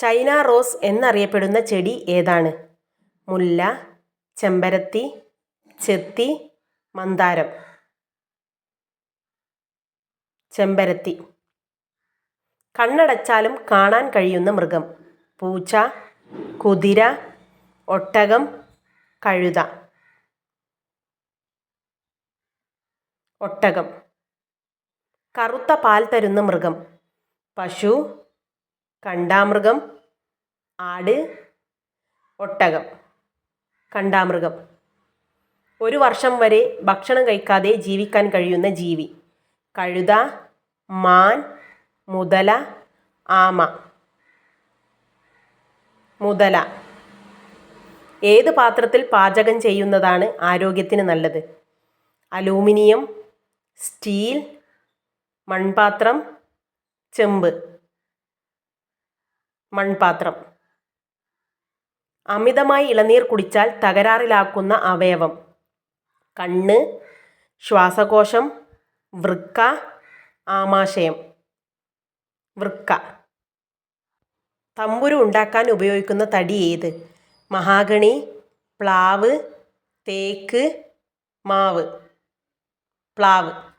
China rose എന്നറിയപ്പെടുന്ന ചെടി ഏതാണ്? മുല്ല ചെമ്പരത്തി ചെത്തി മന്ദാരം. ചെമ്പരത്തി. കണ്ണടച്ചാലും കാണാൻ കഴിയുന്ന മൃഗം. പൂച്ച കുതിര ഒട്ടകം കഴുത. ഒട്ടകം. കറുത്ത പാൽ തരുന്ന മൃഗം. പശു കണ്ടാമൃഗം ആട് ഒട്ടകം. കണ്ടാമൃഗം. ഒരു വർഷം വരെ ഭക്ഷണം കഴിക്കാതെ ജീവിക്കാൻ കഴിയുന്ന ജീവി. കഴുത മാൻ മുതല ആമ. മുതല. ഏത് പാത്രത്തിൽ പാചകം ചെയ്യുന്നതാണ് ആരോഗ്യത്തിന് നല്ലത്? അലൂമിനിയം സ്റ്റീൽ മൺപാത്രം ചെമ്പ്. മൺപാത്രം. അമിതമായി ഇളനീർ കുടിച്ചാൽ തകരാറിലാക്കുന്ന അവയവം. കണ്ണ് ശ്വാസകോശം വൃക്ക ആമാശയം. വൃക്ക. തമ്പുരു ഉണ്ടാക്കാൻ ഉപയോഗിക്കുന്ന തടി ഏത്? മഹാഗണി പ്ലാവ് തേക്ക് മാവ്. പ്ലാവ്.